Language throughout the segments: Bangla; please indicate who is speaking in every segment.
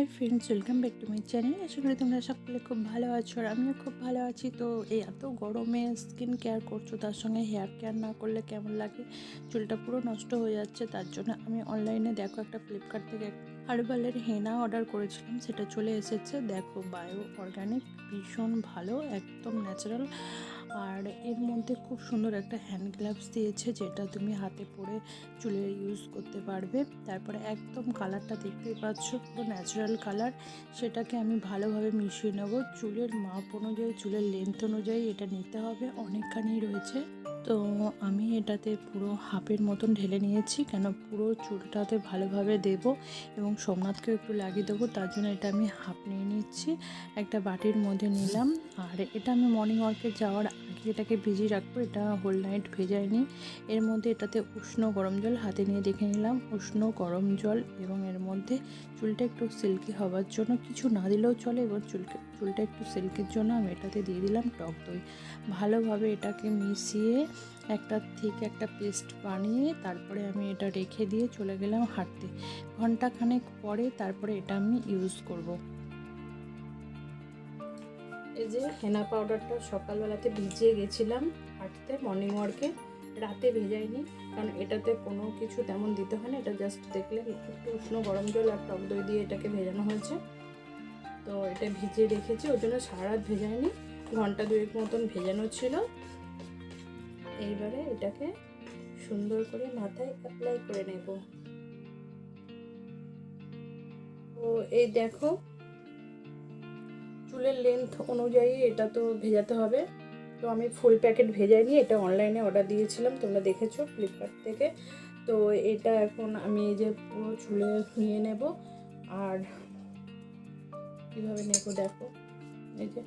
Speaker 1: Hi friends welcome back to my channel আশা করি তোমরা সকলে খুব ভালো আছো আর আমিও খুব ভালো আছি। তো এই এত গরমে স্কিন কেয়ার করছ, তার সঙ্গে হেয়ার কেয়ার না করলে কেমন লাগে? চুলটা পুরো নষ্ট হয়ে যাচ্ছে, তার জন্য আমি অনলাইনে দেখো একটা ফ্লিপকার্ট থেকে হার্বালের হেনা অর্ডার করেছিলাম, সেটা চলে এসেছে। দেখো বায়ো অর্গানিক ভীষণ ভালো, একদম ন্যাচারাল আর এর মধ্যে খুব সুন্দর একটা হ্যান্ড গ্লাভস দিয়েছে, যেটা তুমি হাতে পরে চুলে ইউজ করতে পারবে। তারপরে একদম কালারটা দেখতেই পাচ্ছ, পুরো ন্যাচারাল কালার সেটাকে আমি ভালোভাবে মিশিয়ে নেব। চুলের মাপ অনুযায়ী, চুলের লেন্থ অনুযায়ী এটা নিতে হবে, অনেকখানি রয়েছে। তো আমি এটাতে পুরো হাফের মতন ঢেলে নিয়েছি, কেন পুরো চুলটাতে ভালোভাবে দেব এবং সোমনাথকেও একটু লাগিয়ে দেবো, তার জন্য এটা আমি হাফ নিয়ে নিচ্ছি। একটা বাটির মধ্যে নিলাম, আর এটা আমি মর্নিং ওয়ার্কে যাওয়ার আগে এটাকে ভিজিয়ে রাখব, এটা হোল নাইট ভেজাইনি এর মধ্যে এটাতে উষ্ণ গরম জল হাতে নিয়ে দেখে নিলাম। উষ্ণ গরম জল এবং এর মধ্যে চুলটা একটু সিল্কি হওয়ার জন্য কিছু না দিলেও চলে এবং চুলকে, চুলটা একটু সিল্কির জন্য আমি এটাতে দিয়ে দিলাম টক দই। ভালোভাবে এটাকে মিশিয়ে একটা ঠিক একটা পেস্ট বানিয়ে তারপরে আমি এটা রেখে দিয়ে চলে গেলাম হাঁটতে। ঘন্টাখানেক পরে তারপরে এটা আমি ইউজ করব। এই যে হেনা পাউডারটা সকালবেলাতে ভিজিয়ে গেছিলাম হাঁটতে মর্নিং ওয়ার্কে রাতে ভেজাইনি, কারণ এটাতে কোনো কিছু তেমন দিতে হয় না, এটা জাস্ট দেখলে একটু উষ্ণ গরম জল আর টক দই দিয়ে এটাকে ভেজানো হয়েছে। তো এটা ভিজিয়ে রেখেছি ওই জন্য সারা ভেজাইনি, ঘণ্টা দুয়েক মতন ভেজানো ছিল। এইবারে এটাকে সুন্দর করে মাথায় অ্যাপ্লাই করে নেব। ও, এই দেখো চুলের লেন্থ অনুযায়ী এটা তো ভেজাতে হবে। তো আমি ফুল প্যাকেট ভেজাই ভেজাইনি এটা অনলাইনে অর্ডার দিয়েছিলাম, তোমরা দেখেছ ফ্লিপকার্ট থেকে। তো এটা এখন আমি এই যে পুরো চুলে নিয়ে নেব। আর কীভাবে নেব দেখো। এই যে,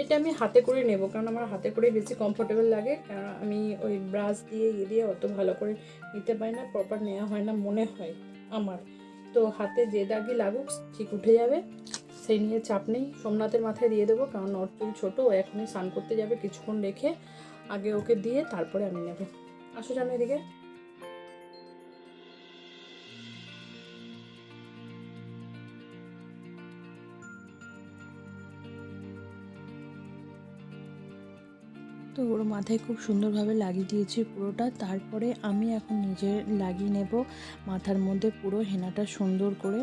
Speaker 1: এটা আমি হাতে করে নেব, কারণ আমার হাতে করে বেশি কমফোর্টেবল লাগে। কারণ আমি ওই ব্রাশ দিয়ে ইয়ে দিয়ে অত ভালো করে নিতে পারি না প্রপার নেওয়া হয় না, মনে হয় আমার। তো হাতে যে দাগই লাগুক, ঠিক উঠে যাবে। সেই নিয়ে চাপ নেই। সোমনাথের মাথায় দিয়ে দেবো, কারণ ওর চুল ছোটো, ও এখনই স্নান করতে যাবে কিছুক্ষণ রেখে। আগে ওকে দিয়ে তারপরে আমি নেব। আসো জানো এদিকে। তো ওর মাথায় খুব সুন্দরভাবে লাগিয়ে দিয়েছি পুরোটা। তারপরে আমি এখন নিজে লাগিয়ে নেব মাথার মধ্যে পুরো হেনাটা সুন্দর করে।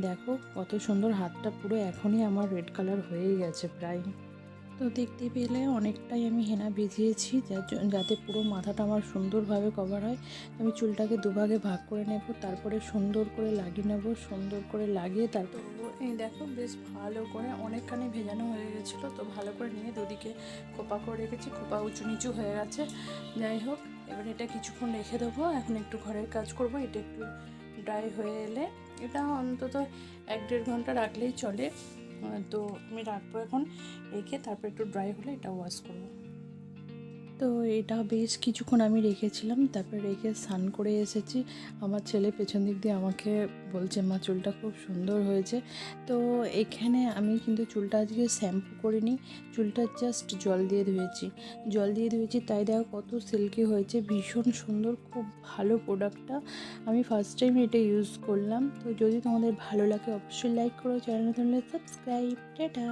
Speaker 1: দেখো কত সুন্দর হাতটা পুরো এখনই আমার রেড কালার হয়ে গেছে প্রায়। তো দেখতে পেলে অনেকটাই আমি হেনা ভিজিয়েছি যাতে পুরো মাথাটা আমার সুন্দরভাবে কভার হয়। আমি চুলটাকে দুভাগে ভাগ করে নেব, তারপরে সুন্দর করে লাগিয়ে নেব, সুন্দর করে লাগিয়ে তারপর এই দেখো বেশ ভালো করে অনেকখানি ভেজানো হয়ে গেছিল, তো ভালো করে নিয়ে দুদিকে খোপা করে রেখেছি, খোপা উঁচু নিচু হয়ে গেছে। যাই হোক, এবার এটা কিছুক্ষণ রেখে দেবো, এখন একটু ঘরের কাজ করব, এটা একটু ড্রাই হয়ে এলে, এটা অন্তত এক দেড় ঘণ্টা রাখলেই চলে। তো আমি রাখব এখন রেখে তারপর একটু ড্রাই হলে এটা ওয়াশ করব। তো এটা বেশ কিছুক্ষণ আমি রেখেছিলাম, তারপরে রেখে স্নান করে এসেছি। আমার ছেলে পেছন দিক দিয়ে আমাকে বলছে, মা, চুলটা খুব সুন্দর হয়েছে। তো এখানে আমি কিন্তু চুলটা আজকে শ্যাম্পু করিনি, চুলটা জাস্ট জল দিয়ে ধুয়েছি। জল দিয়ে ধুয়েছি, তাই দেখো কত সিল্কি হয়েছে, ভীষণ সুন্দর, খুব ভালো প্রোডাক্টটা। আমি ফার্স্ট টাইম এটা ইউজ করলাম, তো যদি তোমাদের ভালো লাগে অবশ্যই লাইক করো, চ্যানেল সাবস্ক্রাইব, টাটা।